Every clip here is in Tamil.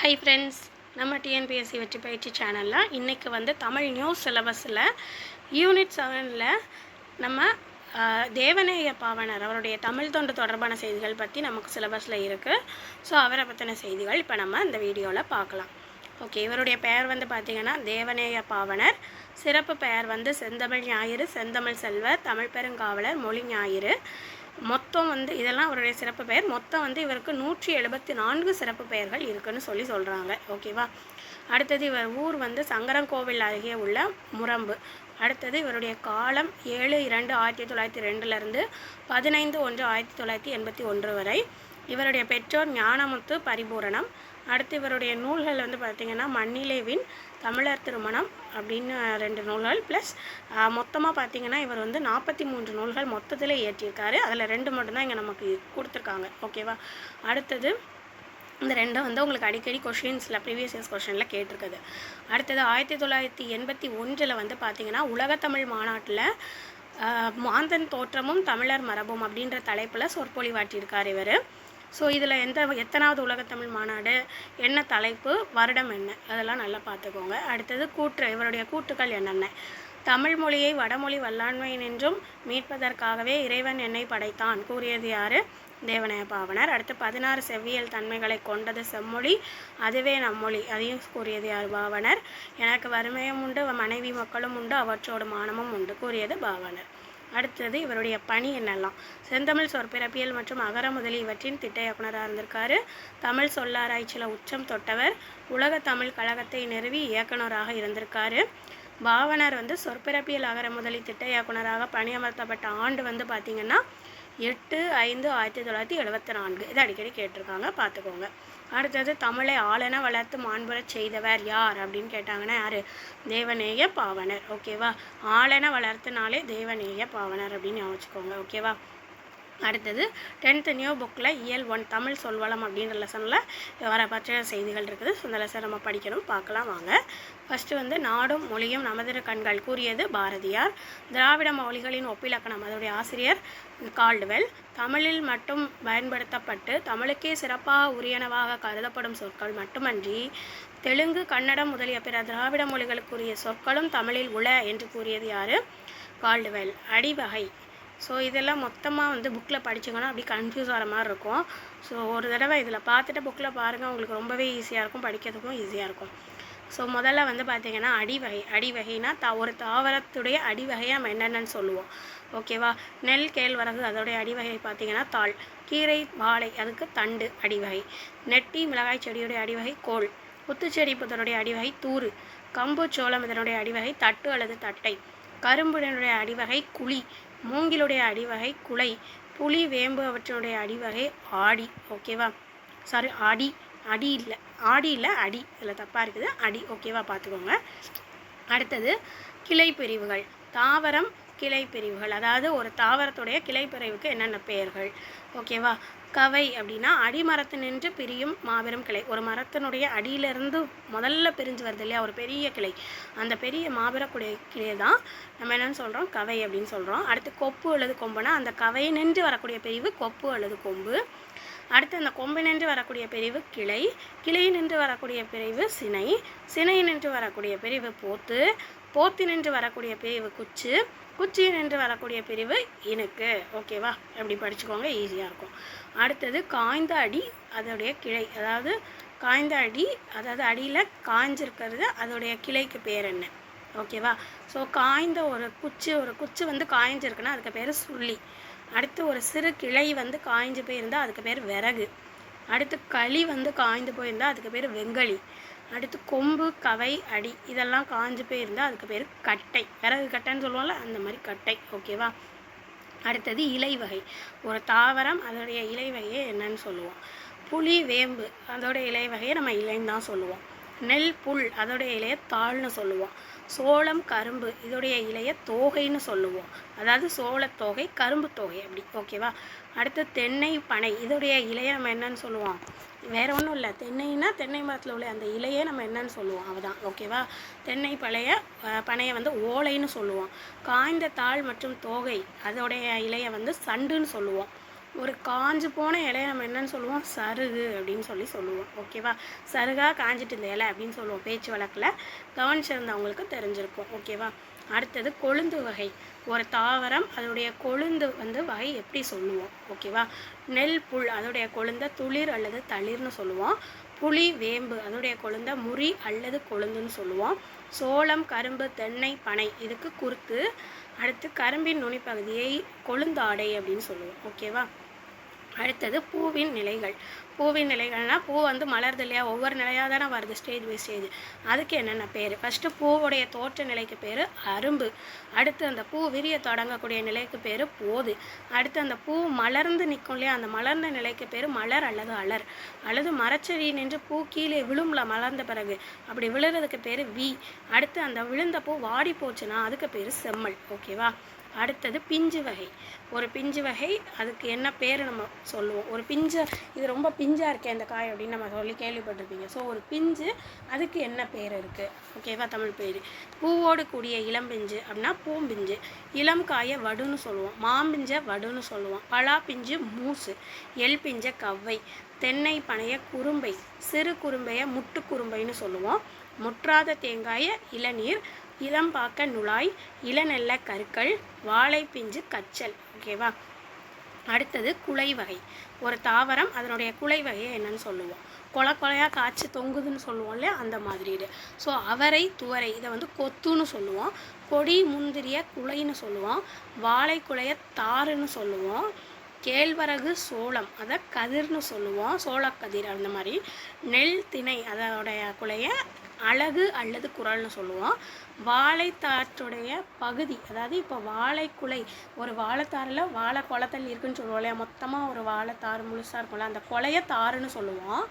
ஹை ஃப்ரெண்ட்ஸ் நம்ம டிஎன்பிஎஸ்சி வெற்றி பயிற்சி சேனலில் இன்றைக்கி வந்து தமிழ் நியூஸ் சிலபஸில் யூனிட் செவனில் நம்ம தேவநேய பாவனர் அவருடைய தமிழ் தொண்டு தொடர்பான செய்திகள் பற்றி நமக்கு சிலபஸில் இருக்குது ஸோ அவரை பற்றின செய்திகள் இப்போ நம்ம இந்த வீடியோவில் பார்க்கலாம். ஓகே இவருடைய பெயர் வந்து பார்த்திங்கன்னா தேவநேய பாவனர். சிறப்பு பெயர் வந்து செந்தமிழ் ஞாயிறு செந்தமிழ் செல்வர் தமிழ் பெருங்காவலர் மொழி ஞாயிறு. மொத்தம் வந்து இதெல்லாம் அவருடைய சிறப்பு பெயர். மொத்தம் வந்து இவருக்கு நூற்றி எழுபத்தி நான்கு சிறப்பு பெயர்கள் இருக்குன்னு சொல்லி சொல்கிறாங்க ஓகேவா அடுத்தது இவர் ஊர் வந்து சங்கரங்கோவில் அருகே உள்ள முரம்பு. அடுத்தது இவருடைய காலம் ஏழு இரண்டு ஆயிரத்தி தொள்ளாயிரத்தி ரெண்டுலேருந்து பதினைந்து ஒன்று ஆயிரத்தி தொள்ளாயிரத்தி எண்பத்தி ஒன்று வரை. இவருடைய பெற்றோர் ஞானமுத்து பரிபூரணம். அடுத்து இவருடைய நூல்கள் வந்து பார்த்திங்கன்னா மண்ணிலேவின் தமிழர் திருமணம் அப்படின்னு ரெண்டு நூல்கள். ப்ளஸ் மொத்தமாக பார்த்தீங்கன்னா இவர் வந்து நாற்பத்தி மூன்று நூல்கள் மொத்தத்தில் இயற்றியிருக்காரு. அதில் ரெண்டு மட்டும்தான் இங்கே நமக்கு கொடுத்துருக்காங்க. ஓகேவா அடுத்தது இந்த ரெண்டும் வந்து உங்களுக்கு அடிக்கடி கொஷின்ஸில் ப்ரீவியஸ் இயர்ஸ் கொஷனில் கேட்டிருக்குது. அடுத்தது ஆயிரத்தி தொள்ளாயிரத்தி எண்பத்தி ஒன்றில் வந்து பார்த்தீங்கன்னா உலகத்தமிழ் மாநாட்டில் ஆஹ், மாந்தன் தோற்றமும் தமிழர் மரபும் அப்படின்ற தலைப்பில் சொற்பொழிவாட்டியிருக்கார் இவர். ஸோ இதில் எந்த எத்தனாவது உலகத்தமிழ் மாநாடு என்ன தலைப்பு வருடம் என்ன? அதெல்லாம் நல்லா பார்த்துக்கோங்க அடுத்தது கூற்று இவருடைய கூற்றுக்கள் என்னென்ன? தமிழ் மொழியை வடமொழி வல்லாண்மை நின்றும் மீட்பதற்காகவே இறைவன் என்னை படைத்தான் கூறியது யாரு? தேவனய பாவனர். அடுத்து பதினாறு செவ்வியல் தன்மைகளை கொண்டது செம்மொழி அதுவே நம்மொழி. அதையும் கூறியது யார்? பாவனர். எனக்கு வறுமையும் உண்டு மனைவி மக்களும் உண்டு அவற்றோடு மானமும் உண்டு கூறியது பாவனர். அடுத்தது இவருடைய பணி என்னெல்லாம்? செந்தமிழ் சொற்பிறப்பியல் மற்றும் அகர முதலி இவற்றின் திட்ட இயக்குனராக இருந்திருக்காரு. தமிழ் சொல்லாராய்ச்சியில் உச்சம் தொட்டவர் உலக தமிழ் கழகத்தை நிறுவி இயக்குனராக இருந்திருக்காரு. பாவனர் வந்து சொற்பிறப்பியல் அகர முதலி திட்ட இயக்குனராக பணியமர்த்தப்பட்ட ஆண்டு வந்து பார்த்திங்கன்னா எட்டு ஐந்து ஆயிரத்தி தொள்ளாயிரத்தி எழுபத்தி நான்கு. இது அடிக்கடி கேட்டிருக்காங்க பார்த்துக்கோங்க அடுத்தது தமிழை ஆளென வளர்த்து மாண்புறச் செய்தவர் யார் அப்படின்னு கேட்டாங்கன்னா யார்? தேவநேய பாவனர். ஓகேவா ஆளென வளர்த்துனாலே தேவநேய பாவனர் அப்படின்னு யோசிச்சுக்கோங்க ஓகேவா அடுத்தது டென்த்து நியூ புக்கில் இயல் ஒன் தமிழ் சொல்வளம் அப்படின்ற லெசனில் வர பற்றிய செய்திகள் இருக்குது. ஸோ இந்த லெசன் நம்ம படிக்கணும். பார்க்கலாம் வாங்க. ஃபஸ்ட்டு வந்து நாடும் மொழியும் நமதிரு கண்கள் கூறியது பாரதியார். திராவிட மொழிகளின் ஒப்பிலக்கணம் அதோடைய ஆசிரியர் கால்டுவெல். தமிழில் மட்டும் பயன்படுத்தப்பட்டு தமிழுக்கே சிறப்பாக உரியனவாக கருதப்படும் சொற்கள் மட்டுமன்றி தெலுங்கு கன்னடம் முதலிய பிற திராவிட மொழிகளுக்குரிய சொற்களும் தமிழில் உள என்று கூறியது யார்? கால்டுவெல். அடிவகை. ஸோ இதெல்லாம் மொத்தமாக வந்து புக்கில் படிச்சிங்கன்னா அப்படி கன்ஃபியூஸ் ஆகிற மாதிரி இருக்கும். ஸோ ஒரு தடவை இதில் பார்த்துட்டு புக்கில் பாருங்கள் உங்களுக்கு ரொம்பவே ஈஸியாக இருக்கும். படிக்கிறதுக்கும் ஈஸியாக இருக்கும். ஸோ முதல்ல வந்து பார்த்தீங்கன்னா அடிவகை அடிவகைனா த ஒரு தாவரத்துடைய அடிவகையை நம்ம என்னென்னு சொல்லுவோம். ஓகேவா நெல் கேழ்வரகு அதோடைய அடிவகை பார்த்தீங்கன்னா தாள். கீரை வாழை அதுக்கு தண்டு அடிவகை நெட்டி மிளகாய் செடியுடைய அடிவகை கோல். குத்துச்செடி புதனுடைய அடிவகை தூறு. கம்பு சோளம் இதனுடைய அடிவகை தட்டு அல்லது தட்டை. கரும்புடனுடைய அடிவகை குழி. மூங்கிலுடைய அடிவகை குலை புலி வேம்பு அவற்றினுடைய அடிவகை ஆடி. ஓகேவா சாரி அடி அடி இல்லை. ஆடி இல்லை அடி. இதில் தப்பாக இருக்குது. அடி ஓகேவா பார்த்துக்கோங்க. அடுத்தது கிளை பிரிவுகள். தாவரம் கிளை பிரிவுகள் அதாவது ஒரு தாவரத்துடைய கிளை பிரிவுக்கு என்னென்ன பெயர்கள் ஓகேவா கவை அப்படின்னா அடிமரத்து நின்று பிரியும் மாபெரும் கிளை. ஒரு மரத்தினுடைய அடியிலிருந்து முதல்ல பிரிஞ்சு வருது இல்லையா? ஒரு பெரிய கிளை. அந்த பெரிய மாபெரும் கிளை தான் நம்ம என்னென்னு சொல்கிறோம் கவை அப்படின்னு சொல்கிறோம் அடுத்து கொப்பு அல்லது கொம்புனா அந்த கவை நின்று வரக்கூடிய பிரிவு கொப்பு அல்லது கொம்பு. அடுத்து அந்த கொம்பு நின்று வரக்கூடிய பிரிவு கிளை. கிளை நின்று வரக்கூடிய பிரிவு சினை. சினை நின்று வரக்கூடிய பிரிவு போத்து. போத்தி நின்று வரக்கூடிய பிரிவு குச்சு குச்சி நின்று வரக்கூடிய பிரிவு இனுக்கு. ஓகேவா அப்படி படிச்சுக்கோங்க ஈஸியாக இருக்கும். அடுத்தது காய்ந்த அடி அதோடைய கிளை. அதாவது காய்ந்த அடி அதாவது அடியில் காய்ஞ்சிருக்கிறது அதோடைய கிளைக்கு பேர் என்ன? ஓகேவா ஸோ காய்ந்த ஒரு குச்சி ஒரு குச்சி வந்து காய்ஞ்சிருக்குன்னா அதுக்கு பேர் சுள்ளி. அடுத்து ஒரு சிறு கிளை வந்து காய்ஞ்சு போயிருந்தால் அதுக்கு பேர் விறகு. அடுத்து களி வந்து காய்ந்து போயிருந்தால் அதுக்கு பேர் வெங்கலி. அடுத்து கொம்பு கவை அடி இதெல்லாம் காஞ்சு போயிருந்தால் அதுக்கு பேர் கட்டை. விறகு கட்டைன்னு சொல்லுவோம்ல அந்த மாதிரி கட்டை. ஓகேவா அடுத்தது இலை வகை. ஒரு தாவரம் அதோடைய இலை வகையை என்னன்னு சொல்லுவோம். புளி வேம்பு அதோடைய இலை வகையை நம்ம இலைன்னு தான் சொல்லுவோம். நெல் புல் அதோடைய இலையை தாள்னு சொல்லுவோம். சோளம் கரும்பு இதோடைய இலையை தோகைன்னு சொல்லுவோம். அதாவது சோளத்தோகை கரும்பு தோகை அப்படி. ஓகேவா அடுத்து தென்னை பனை இதோடைய இலையை நம்ம என்னன்னு சொல்லுவோம்? வேறு ஒன்றும் இல்லை. தென்னைனா தென்னை மரத்தில் உள்ள அந்த இலையே நம்ம என்னன்னு சொல்லுவோம். அவதான் ஓகேவா தென்னை பழைய பனையை வந்து ஓலைன்னு சொல்லுவோம். காய்ந்த தாள் மற்றும் தோகை அதோடைய இலையை வந்து சண்டுன்னு சொல்லுவோம். ஒரு காஞ்சு போன இலையை நம்ம என்னன்னு சொல்லுவோம்? சருகு அப்படின்னு சொல்லி சொல்லுவோம். ஓகேவா சருகாக காஞ்சிட்டு இந்த இலை அப்படின்னு சொல்லுவோம். பேச்சு வழக்கில் கவனிச்சிருந்தவங்களுக்கு தெரிஞ்சிருக்கும். ஓகேவா அடுத்தது கொழுந்து வகை. ஒரு தாவரம் அதோடைய கொழுந்து வந்து வகை எப்படி சொல்லுவோம்? ஓகேவா? நெல் புல் அதோடைய கொழுந்த துளிர் அல்லது தளிர்னு சொல்லுவோம். புளி வேம்பு அதோடைய கொழுந்த முறி அல்லது கொழுந்துன்னு சொல்லுவோம். சோளம் கரும்பு தென்னை பனை இதுக்கு குருத்து. அடுத்து கரும்பின் நுனிப்பகுதியை கொழுந்தாடை அப்படின்னு சொல்லுவோம். ஓகேவா? அடுத்தது பூவின் நிலைகள். பூவின் நிலைகள்னால் பூ வந்து மலருது இல்லையா? ஒவ்வொரு நிலையாக தானே வருது ஸ்டேஜ் பை ஸ்டேஜ் அதுக்கு என்னென்ன பேர்? ஃபஸ்ட்டு பூவுடைய தோற்ற நிலைக்கு பேர் அரும்பு. அடுத்து அந்த பூ விரிய தொடங்கக்கூடிய நிலைக்கு பேர் போது. அடுத்து அந்த பூ மலர்ந்து நிற்கும் இல்லையா? அந்த மலர்ந்த நிலைக்கு பேர் மலர் அல்லது அலர். அல்லது மரச்செடி நின்று பூ கீழே விழும்ல மலர்ந்த பிறகு. அப்படி விழுறதுக்கு பேர் வி. அடுத்து அந்த விழுந்த பூ வாடி போச்சுன்னா அதுக்கு பேர் செம்மல். ஓகேவா அடுத்தது பிஞ்சு வகை. ஒரு பிஞ்சு வகை அதுக்கு என்ன பேர் நம்ம சொல்லுவோம்? ஒரு பிஞ்சு இது ரொம்ப பிஞ்சாக இருக்கே இந்த காய் அப்படின்னு நம்ம சொல்லி கேள்விப்பட்டிருப்பீங்க. ஸோ ஒரு பிஞ்சு அதுக்கு என்ன பேர் இருக்குது ஓகேவா தமிழ் பேர். பூவோடு கூடிய இளம்பிஞ்சு அப்படின்னா பூம்பிஞ்சு. இளம் காயை வடுன்னு சொல்லுவோம். மாம்பிஞ்சை வடுன்னு சொல்லுவோம். பலா பிஞ்சு மூசு. எல் பிஞ்சை கவ்வை. தென்னை பனைய குறும்பை. சிறு குறும்பையை முட்டு குறும்பைன்னு சொல்லுவோம். முற்றாத தேங்காய இளநீர் இளம்பாக்க நுழாய் இளநெல்ல கருக்கள் வாழைப்பிஞ்சு கச்சல். ஓகேவா? அடுத்தது குலை வகை. ஒரு தாவரம் அதனுடைய குலை வகையை என்னன்னு சொல்லுவோம். கொலை கொலையாக காய்ச்சி தொங்குதுன்னு சொல்லுவோம்ல அந்த மாதிரி இது ஸோ அவரை துவரை இதை வந்து கொத்துன்னு சொல்லுவோம். கொடி முந்திரிய குலைன்னு சொல்லுவோம். வாழை குலைய தாருன்னு சொல்லுவோம். கேழ்வரகு சோளம் அதை கதிர்னு சொல்லுவோம். சோளக்கதிர் அந்த மாதிரி. நெல் திணை அதோடைய குலைய அழகு அல்லது குரல்னு சொல்லுவோம். வாழைத்தாற்றுடைய பகுதி அதாவது இப்போ வாழைக்குலை ஒரு வாழைத்தாரில் வாழை குளத்தல் இருக்குன்னு சொல்லுவோம் இல்லையா? மொத்தமாக ஒரு வாழைத்தாறு முழுசாக இருக்கும்ல? அந்த கொலைய தாருன்னு சொல்லுவோம்.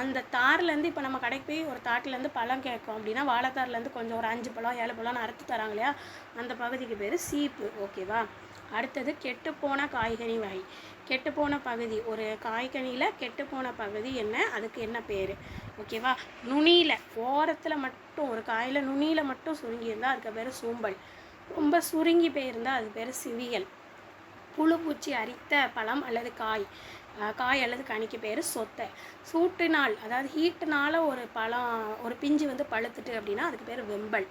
அந்த தார்லேருந்து இப்போ நம்ம கடைக்கு போய் ஒரு தாட்டிலேருந்து பழம் கேட்கும் அப்படின்னா வாழைத்தார்லேருந்து கொஞ்சம் ஒரு அஞ்சு பழம் ஏழு பழம்னு அறுத்து தராங்க இல்லையா? அந்த பகுதிக்கு பேர் சீப்பு. ஓகேவா அடுத்தது கெட்டுப்போன காய்கனி வகை. கெட்டுப்போன பகுதி ஒரு காய்கனியில் கெட்டுப்போன பகுதி என்ன? அதுக்கு என்ன பேர்? ஓகேவா? நுனியில் ஓரத்தில் மட்டும் ஒரு காயில் நுனியில் மட்டும் சுருங்கியிருந்தால் அதுக்கு பேர் சூம்பல். ரொம்ப சுருங்கி போயிருந்தால் அது பேர் சிவியல். புழு பூச்சி அரித்த பழம் அல்லது காய். காய் அல்லது கனிக்கு பேர் சொத்தை. சூட்டுனால் அதாவது ஹீட்டுனால ஒரு பழம் ஒரு பிஞ்சு வந்து பழுத்துட்டு அப்படின்னா அதுக்கு பேர் வெம்பல்.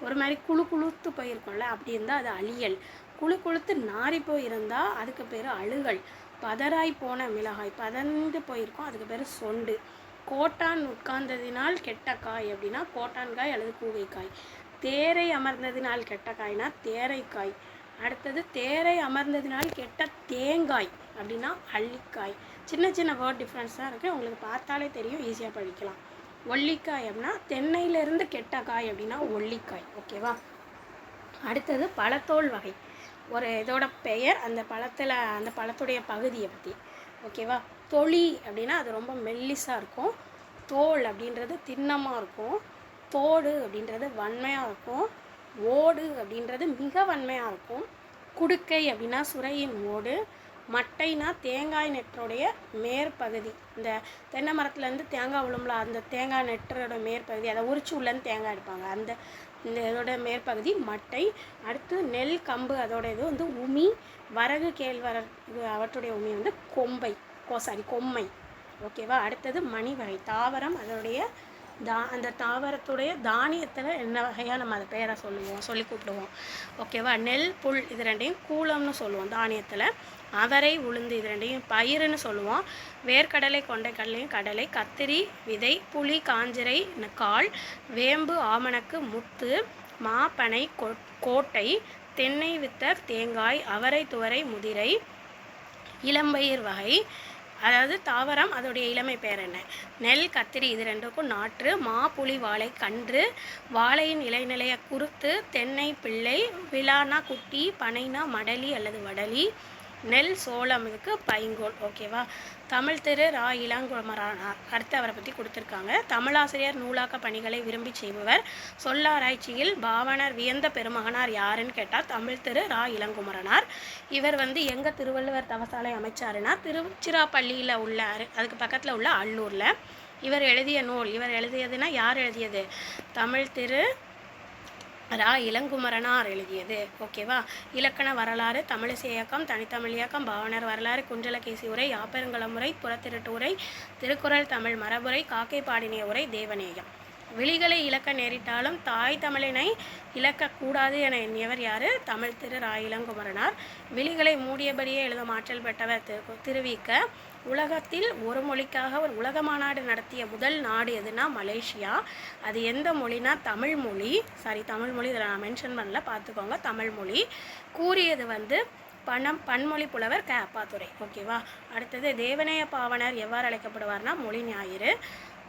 ஒரு மாதிரி குழு குளுத்து போயிருக்கோம்ல அப்படி இருந்தால் அது அழியல். குழு குளுத்து நாறி போயிருந்தால் அதுக்கு பேர் அழுகல். பதராய் போன மிளகாய் பதந்து போயிருக்கோம் அதுக்கு பேர் சொண்டு. கோட்டான் உட்கார்ந்ததினால் கெட்ட காய் அப்படின்னா கோட்டான் காய் அல்லது கூகைக்காய் தேரை அமர்ந்ததினால் கெட்ட காய்னா தேரைக்காய் அடுத்தது தேரை அமர்ந்ததினால் கெட்ட தேங்காய் அப்படின்னா அள்ளிக்காய் சின்ன சின்ன வேர்ட் டிஃப்ரென்ஸ் தான் இருக்குது உங்களுக்கு பார்த்தாலே தெரியும் ஈஸியாக படிக்கலாம். ஒல்லிக்காய் அப்படின்னா தென்னையிலேருந்து கெட்ட காய் அப்படின்னா ஒல்லிக்காய். ஓகேவா அடுத்தது பழத்தோல் வகை. ஒரு இதோட பெயர் அந்த பழத்தில் அந்த பழத்துடைய பகுதியை பற்றி ஓகேவா தொளி அப்படின்னா அது ரொம்ப மெல்லிசாக இருக்கும். தோல் அப்படின்றது திண்ணமாக இருக்கும். தோடு அப்படின்றது வன்மையாக இருக்கும். ஓடு அப்படின்றது மிக வன்மையாக இருக்கும். குடுக்கை அப்படின்னா சுரையின் ஓடு. மட்டைனா தேங்காய் நெற்றோடைய மேற்பகுதி. இந்த தென்னை மரத்துலேருந்து தேங்காய் விழும்ல அந்த தேங்காய் நெற்றோட மேற்பகுதி அதை உரிச்சு உள்ளேருந்து தேங்காய் எடுப்பாங்க. அந்த இந்த இதோட மேற்பகுதி மட்டை. அடுத்து நெல் கம்பு அதோட இது வந்து உமி. வரகு கேழ்வரகு இது அவற்றுடைய உமி வந்து கொம்பை. கோ சாரி கொம்மை ஓகேவா அடுத்தது மணி வகை தாவரம் அதனுடைய தா அந்த தாவரத்துடைய தானியத்தில் என்ன வகையாக நம்ம அதை பேரை சொல்லுவோம் சொல்லி கூப்பிடுவோம். ஓகேவா நெல் புல் இது ரெண்டையும் கூலம்னு சொல்லுவோம் தானியத்தில். அவரை உளுந்து இது ரெண்டையும் பயிர்னு சொல்லுவோம். வேர்க்கடலை கொண்டைக்கடலையும் கடலை கத்திரி விதை புளி காஞ்சிரை கால் வேம்பு ஆமணக்கு முத்து மாப்பனை கோட்டை தென்னை வித்தர் தேங்காய் அவரை துவரை முதிரை இளம்பயிர் வகை அதாவது தாவரம் அதோடைய இளமை பேர் என்ன? நெல் கத்திரி இது ரெண்டுக்கும் நாற்று மா புளி வாழை கன்று வாழையின் இலைநிலையை குருத்து தென்னை பிள்ளை விழானா குட்டி பனைனா மடலி அல்லது வடலி நெல் சோளம் இதுக்கு பைங்கோல். ஓகேவா தமிழ் திரு ரா இளங்குமரனார் அடுத்து அவரை பற்றி கொடுத்துருக்காங்க. தமிழாசிரியர் நூலாக்க பணிகளை விரும்பி செய்பவர் சொல்லாராய்ச்சியில் பாவனர் வியந்த பெருமகனார் யாருன்னு கேட்டால் தமிழ் திரு ரா இளங்குமரனார். இவர் வந்து எங்கே திருவள்ளுவர் தவசாலை அமைச்சாருன்னா திருச்சிராப்பள்ளியில் உள்ள அதுக்கு பக்கத்தில் உள்ள அல்லூரில். இவர் எழுதிய நூல் இவர் எழுதியதுன்னா யார் எழுதியது? தமிழ் திரு ரா இளங்குமரனார் எழுதியது. ஓகேவா? இலக்கண வரலாறு தமிழிசை இயக்கம் தனித்தமிழ் இயக்கம் பாவனர் வரலாறு குஞ்சலகேசி உரை யாப்பெருங்கலம் உரை புறத்திருட்டு உரை திருக்குறள் தமிழ் மரபுரை காக்கை பாடினிய உரை தேவநேயம். விழிகளை இழக்க நேரிட்டாலும் தாய் தமிழினை இழக்கக்கூடாது என எண்ணியவர் யார்? தமிழ் திரு ராயிலங்குமரனார் விழிகளை மூடியபடியே எழுதும் ஆற்றல் பெற்றவர் திரு திருவிக்க உலகத்தில் ஒரு மொழிக்காக ஒரு உலக மாநாடு நடத்திய முதல் நாடு எதுனா மலேசியா. அது எந்த மொழினா தமிழ் மொழி. சாரி தமிழ் மொழி. இதில் நான் மென்ஷன் பண்ணல. பார்த்துக்கோங்க. தமிழ் மொழி. கூறியது வந்து பணம் பன்மொழி புலவர் க. அப்பாத்துறை ஓகேவா? அடுத்தது தேவநேய பாவனர் எவ்வாறு அழைக்கப்படுவார்னா மொழி ஞாயிறு.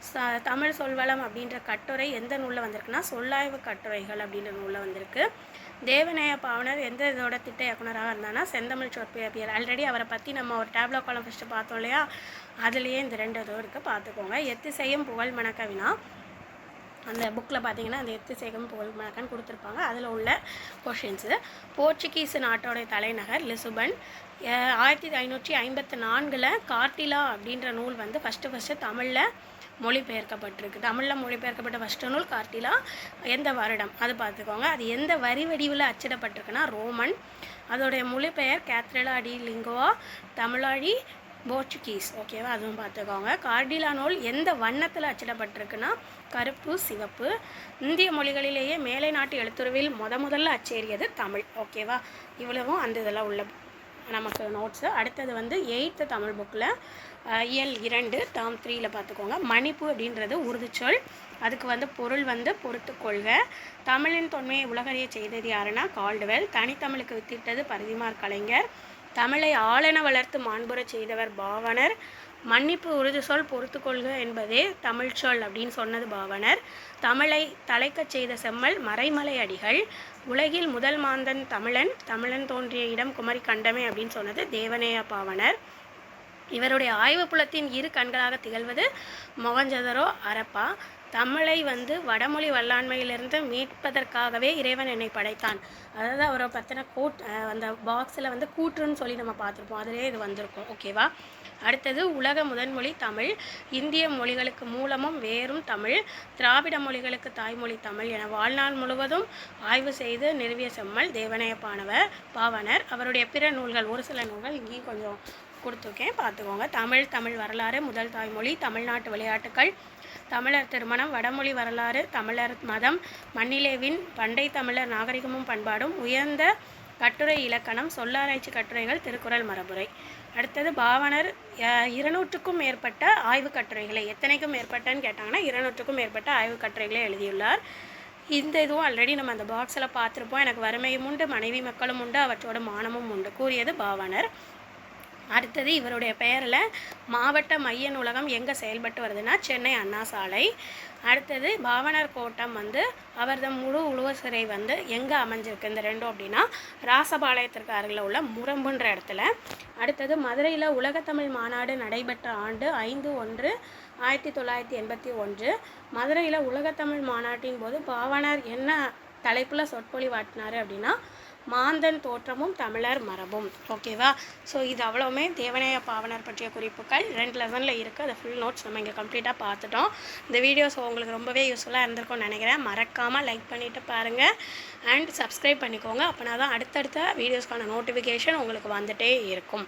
ச தமிழ் சொல்வளம் அப்படின்ற கட்டுரை எந்த நூலில் வந்திருக்குன்னா சொல்லாய்வு கட்டுரைகள் அப்படின்ற நூலில் வந்திருக்கு. தேவநேய பாவனர் எந்த இதோட திட்ட இயக்குனராக இருந்தானா செந்தமிழ் சொற்பியர் ஆல்ரெடி அவரை பற்றி நம்ம ஒரு டேப்லோ காலம் ஃபஸ்ட்டு பார்த்தோம் இல்லையா? அதுலேயே இந்த ரெண்டு இதுவும் இருக்குது பார்த்துக்கோங்க. எத்திசையும் புகழ் மணக்கவினா அந்த புக்கில் பார்த்தீங்கன்னா அந்த எத்திசைகம் புகழ் மணக்கன்னு கொடுத்துருப்பாங்க. அதில் உள்ள கொஷின்ஸு போர்ச்சுகீஸ் நாட்டோடைய தலைநகர் லிசுபன். ஆயிரத்தி ஐநூற்றி ஐம்பத்தி நான்கில் கார்டிலா அப்படின்ற நூல் வந்து ஃபஸ்ட்டு ஃபஸ்ட்டு தமிழில் மொழிபெயர்க்கப்பட்டிருக்கு. தமிழில் மொழிபெயர்க்கப்பட்ட ஃபஸ்ட்டு நூல் கார்டிலா எந்த வருடம்? அது பார்த்துக்கோங்க அது எந்த வரி வடிவில் அச்சிடப்பட்டிருக்குன்னா ரோமன். அதோடைய மொழிபெயர் கேத்ரலா டி லிங்கோவா தமிழாழி போர்ச்சுகீஸ். ஓகேவா அதுவும் பார்த்துக்கோங்க கார்டிலா நூல் எந்த வண்ணத்தில் அச்சிடப்பட்டிருக்குன்னா கருப்பு சிவப்பு. இந்திய மொழிகளிலேயே மேலை நாட்டு எழுத்துருவில் முத முதல்ல அச்சேறியது தமிழ். ஓகேவா இவ்வளவும் அந்த இதெல்லாம் உள்ள நமக்கு நோட்ஸு அடுத்தது வந்து எயித்து தமிழ் புக்கில் இயல் இரண்டு டேர்ம் த்ரீயில் பார்த்துக்கோங்க. மணிப்பு அப்படின்றது உருதுச்சொல் அதுக்கு வந்து பொருள் வந்து பொறுத்து கொள்க. தமிழின் தொன்மையை உலகறிய செய்தது யாருன்னா கால்டுவெல். தனித்தமிழுக்கு வித்திட்டது பரிதிமார் கலைஞர். தமிழை ஆளென வளர்த்து மாண்புறச் செய்தவர் பாவனர். மன்னிப்பு உறுதி சொல் பொறுத்து கொள்க என்பதே தமிழ் சொல் அப்படின்னு சொன்னது பாவனர். தமிழை தலைக்கச் செய்த செம்மல் மறைமலை அடிகள். உலகில் முதல் மாந்தன் தமிழன். தமிழன் தோன்றிய இடம் குமரி கண்டமே அப்படின்னு சொன்னது தேவனேய பாவனர். இவருடைய ஆய்வு புலத்தின் இரு கண்களாக திகழ்வது மொகஞ்சதரோ அரப்பா. தமிழை வந்து வடமொழி வல்லாண்மையிலிருந்து மீட்பதற்காகவே இறைவன் என்னை படைத்தான். அதாவது அவரை பற்றின கூட் அந்த பாக்ஸில் வந்து கூற்றுன்னு சொல்லி நம்ம பார்த்துருப்போம். அதிலே இது வந்திருக்கும். ஓகேவா அடுத்தது உலக முதன்மொழி தமிழ். இந்திய மொழிகளுக்கு மூலமும் வேறும் தமிழ். திராவிட மொழிகளுக்கு தாய்மொழி தமிழ் என வாழ்நாள் முழுவதும் ஆய்வு செய்து நிறுவிய செம்மல் தேவநேய பாணவர் பாவனர். அவருடைய பிற நூல்கள் ஒரு சில நூல்கள் இங்கேயும் கொஞ்சம் கொடுத்துருக்கேன். பார்த்துக்கோங்க. தமிழ் தமிழ் வரலாறு முதல் தாய்மொழி தமிழ்நாட்டு விளையாட்டுக்கள் தமிழர் திருமணம் வடமொழி வரலாறு தமிழர் மதம் மண்ணிலேவின் பண்டை தமிழர் நாகரிகமும் பண்பாடும் உயர்ந்த கட்டுரை இலக்கணம் சொல்லாராய்ச்சி கட்டுரைகள் திருக்குறள் மரபுரை. அடுத்தது பாவனர் இருநூற்றுக்கும் மேற்பட்ட ஆய்வு கட்டுரைகளை எத்தனைக்கும் மேற்பட்டன்னு கேட்டாங்கன்னா இருநூற்றுக்கும் மேற்பட்ட ஆய்வு கட்டுரைகளை எழுதியுள்ளார். இந்த இதுவும் ஆல்ரெடி நம்ம அந்த பாக்ஸில் பார்த்துருப்போம். எனக்கு வறுமையும் உண்டு மனைவி மக்களும் உண்டு அவற்றோட மானமும் உண்டு. கூறியது பாவனர். அடுத்தது இவருடைய பெயரில் மாவட்ட மைய நூலகம் எங்கே செயல்பட்டு வருதுன்னா சென்னை அண்ணா சாலை அடுத்தது பாவனர் கோட்டம் வந்து அவரது முழு உழுவ சிறை வந்து எங்கே அமைஞ்சிருக்கு? இந்த ரெண்டும் அப்படின்னா ராசபாளையத்திற்கு அருகில் உள்ள முரம்புன்ற இடத்துல. அடுத்தது மதுரையில் உலகத்தமிழ் மாநாடு நடைபெற்ற ஆண்டு ஐந்து ஒன்று ஆயிரத்தி தொள்ளாயிரத்தி எண்பத்தி ஒன்று. மதுரையில் உலகத்தமிழ் மாநாட்டின் போது பாவனர் என்ன தலைப்பில் சொற்பொழிவாட்டினார் அப்படின்னா மாந்தன் தோற்றமும் தமிழர் மரபும். ஓகேவா ஸோ இது அவ்வளோவுமே தேவநேய பாவனர் பற்றிய குறிப்புகள். ரெண்டு லெசனில் இருக்குது அதை ஃபுல் நோட்ஸ் நம்ம இங்கே கம்ப்ளீட்டாக பார்த்துட்டோம். இந்த வீடியோஸ் உங்களுக்கு ரொம்பவே யூஸ்ஃபுல்லாக இருந்திருக்கும்னு நினைக்கிறேன். மறக்காமல் லைக் பண்ணிவிட்டு பாருங்கள் அண்ட் சப்ஸ்கிரைப் பண்ணிக்கோங்க. அப்போனா தான் அடுத்தடுத்த வீடியோஸ்க்கான நோட்டிஃபிகேஷன் உங்களுக்கு வந்துட்டே இருக்கும்.